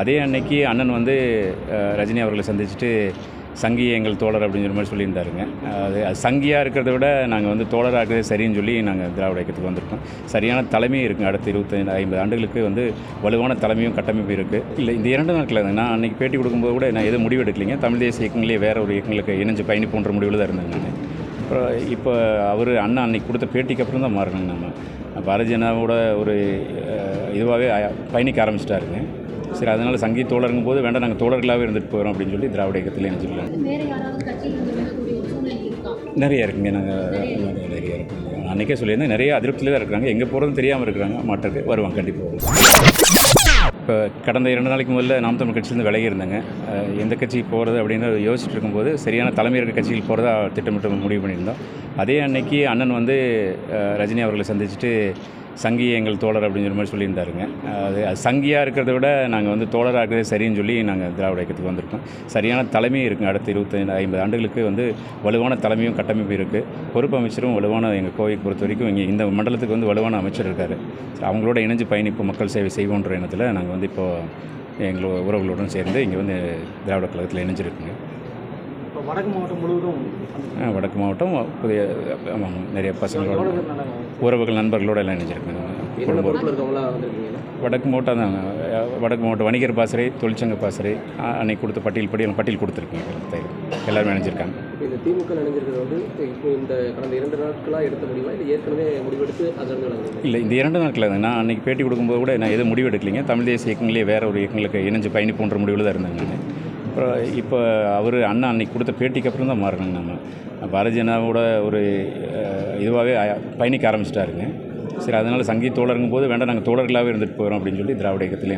அதே அன்னைக்கு அண்ணன் வந்து ரஜினி அவர்களை சந்திச்சுட்டு சங்கி எங்கள் தோழர் அப்படிங்கிற மாதிரி சொல்லியிருந்தாருங்க. அது சங்கியாக இருக்கிறத விட நாங்கள் வந்து தோழராக இருக்கிறது சரின்னு சொல்லி நாங்கள் திராவிட இயக்கத்துக்கு வந்திருக்கோம். சரியான தலைமையும் இருக்குங்க அடுத்த இருபத்தைந்து ஐம்பது ஆண்டுகளுக்கு வந்து வலுவான தலைமையும் கட்டமைப்பு இருக்குது இல்லை இந்த இரண்டு நாட்களில் நான் அன்றைக்கி பேட்டி கொடுக்கும்போது கூட நான் எதுவும் முடிவு எடுக்கலைங்க. தமிழ் தேசிய இயக்கங்களே வேறு ஒரு இயக்கங்களுக்கு இணைஞ்சு பயணிப்போன்ற முடிவில் தான் இருந்தேன் நான். அப்புறம் இப்போ அவர் அண்ணா அன்னைக்கு கொடுத்த பேட்டிக்கு அப்புறம் தான் மாறினாங்க நம்ம. பாரதிய ஜனாவோட ஒரு இதுவாகவே பயணிக்க ஆரம்பிச்சிட்டாருங்க. சரி அதனால் சங்கீத தோழருங்கும் போது வேண்டாம் நாங்கள் தோழர்களாகவே இருந்துட்டு போகிறோம் அப்படின்னு சொல்லி திராவிட இயக்கத்தில் இருக்கா? நிறைய இருக்குங்க நாங்கள் நிறைய இருக்குங்க அன்றைக்கே சொல்லியிருந்தேன் நிறைய அதிருப்தியில் தான் இருக்கிறாங்க. எங்கே போகிறதும் தெரியாமல் இருக்கிறாங்க. மாற்றுக்கு வருவாங்க கண்டிப்பாக இப்போ கடந்த இரண்டு நாளைக்கு முதல்ல நாம் தமிழ் கட்சியிலேருந்து விலகி இருந்தாங்க. எந்த கட்சிக்கு போகிறது அப்படின்னு யோசிச்சுட்டு இருக்கும்போது சரியான தலைமை இருக்க கட்சியில் போகிறதா திட்டமிட்டு முடிவு பண்ணியிருந்தோம். அதே அன்னைக்கு அண்ணன் வந்து ரஜினி அவர்களை சந்திச்சுட்டு சங்கி எங்கள் தோழர் அப்படிங்கிற மாதிரி சொல்லியிருந்தாருங்க. அது சங்கியாக இருக்கிறத விட நாங்கள் வந்து தோழராக இருக்கிறதே சரின்னு சொல்லி நாங்கள் திராவிட இயக்கத்துக்கு வந்திருக்கோம். சரியான தலைமையும் இருக்குங்க அடுத்த இருபத்தைந்து ஐம்பது ஆண்டுகளுக்கு வந்து வலுவான தலைமையும் கட்டமைப்பு இருக்குது பொறுப்பு அமைச்சரும் வலுவான எங்கள் கோவை பொறுத்த வரைக்கும் இங்கே இந்த மண்டலத்துக்கு வந்து வலுவான அமைச்சர் இருக்கார். அவங்களோட இணைஞ்சு பயணிப்பு மக்கள் சேவை செய்வோன்ற எண்ணத்தில் நாங்கள் வந்து இப்போது எங்களோட உறவுகளுடன் சேர்ந்து இங்கே வந்து திராவிட கழகத்தில் இணைஞ்சிருக்குங்க. வடக்கு மாவட்டம் முழுவதும் வடக்கு மாவட்டம் புதிய ஆமாம் நிறைய பசங்களோட உறவுகள் நண்பர்களோட எல்லாம் இணைஞ்சிருக்குங்க. வடக்கு மாவட்டம் தான் வடக்கு மாவட்டம் வணிகர் பாசறை தொழிற்சங்க பாசறை அன்னைக்கு கொடுத்த பட்டியல் பட்டியல் பட்டியல் கொடுத்துருக்குங்க. எல்லாருமே இணைஞ்சிருக்காங்க. இந்த திமுக நினைஞ்சிருக்கிறது வந்து இப்போ இந்த கடந்த இரண்டு நாட்களாக எடுத்த முடிவா? இல்லை ஏற்கனவே முடிவெடுத்து விளங்குறீங்க இல்லை இந்த இரண்டு நாட்களில் நான் அன்றைக்கி பேட்டி கொடுக்கும்போது கூட நான் எதுவும் முடிவு எடுக்கலைங்க தமிழ் தேசிய இயக்கங்களே வேற ஒரு இயக்கங்களுக்கு இணைஞ்சு பயணிப்போன்ற முடிவில் தான் இருந்தேங்க அப்புறம் இப்போ அவர் அண்ணா அன்னைக்கு கொடுத்த பேட்டிக்கு அப்புறம் தான் மாறினாங்க நம்ம பாரதிய ஜனதாவோட ஒரு இதுவாகவே பயணிக்க ஆரம்பிச்சிட்டாருங்க. சரி அதனால் சங்கீத தோழருங்கும் போது வேண்டாம் நாங்கள் தோழர்களாகவே இருந்துட்டு போகிறோம் அப்படின்னு சொல்லி திராவிட இயக்கத்தில் ஆ,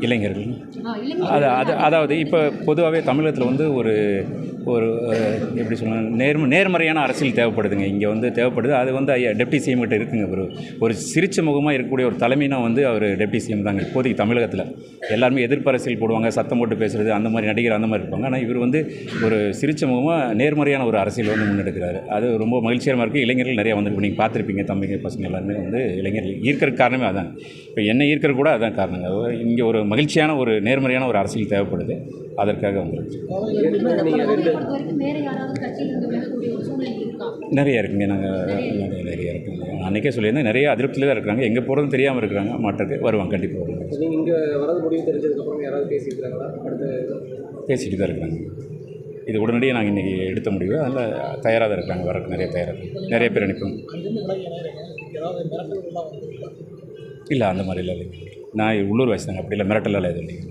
இளைஞர்கள் அது அது அதாவது இப்போ பொதுவாகவே தமிழகத்தில் வந்து ஒரு ஒரு எப்படி சொல்லணும் நேர்ம நேர்மறையான அரசியல் தேவைப்படுதுங்க. இங்கே வந்து தேவைப்படுது. அது வந்து ஐயா டெப்டி சிஎம் கிட்ட இருக்குங்க ஒரு ஒரு சிரிச்ச முகமாக இருக்கக்கூடிய ஒரு தலைமைனா வந்து அவர் டெப்டி சிஎம் தாங்க இப்போதைக்கு தமிழகத்தில். எல்லாருமே எதிர்ப்பு அரசியல் போடுவாங்க சத்தம் போட்டு பேசுகிறது அந்த மாதிரி நடிகர் அந்த மாதிரி இருப்பாங்க. ஆனால் இவர் வந்து ஒரு சிரிச்ச முகமாக நேர்மறையான ஒரு அரசியல் வந்து முன்னெடுக்கிறாரு. அது ரொம்ப மகிழ்ச்சிகரமாக இருக்குது இளைஞர்கள் நிறையா வந்துருக்கு நீங்கள் பார்த்துருப்பீங்க தம்பிங்க பசங்க எல்லாருமே வந்து இளைஞர்கள். ஈர்க்கிறதுக்கு காரணமே அதான். இப்போ என்ன ஈர்க்கிற கூட அதான் காரணங்க. இங்கே ஒரு மகிழ்ச்சியான ஒரு நேர்மறையான ஒரு அரசியல் தேவைப்படுது. அதற்காக வந்துருக்கு பொறுத்த வரைக்கும் வேற யாராவது கட்சியில் இருந்து விலகக்கூடிய ஒரு சூழ்நிலை இருக்கா? நிறைய இருக்குங்க. நாங்கள் நிறைய நிறைய இருக்குங்க. நான் அன்றைக்கே சொல்லியிருந்தேன் நிறைய அதிருப்தியில் தான் இருக்கிறாங்க. எங்கே போகிறதும் தெரியாமல் இருக்கிறாங்க. மாற்றுக்கு வருவாங்க கண்டிப்பாக வருவாங்க. நீங்கள் இங்கே வரது முடிவு தெரிஞ்சதுக்கப்புறம் யாராவது பேசியிருக்கிறாங்களா? அடுத்த பேசிட்டு தான் இருக்கிறாங்க. இது உடனடியாக நாங்கள் இன்றைக்கி எடுத்த முடிவு. அதில் தயாராக தான் இருக்காங்க. வரக்கு நிறைய தயாராக நிறைய பேர் அனுப்பும். இல்லை அந்த மாதிரி இல்லை நான் உள்ளூர் வயசு தாங்க. அப்படி இல்லை மிரட்டலாம் எதுவும் இல்லைங்க.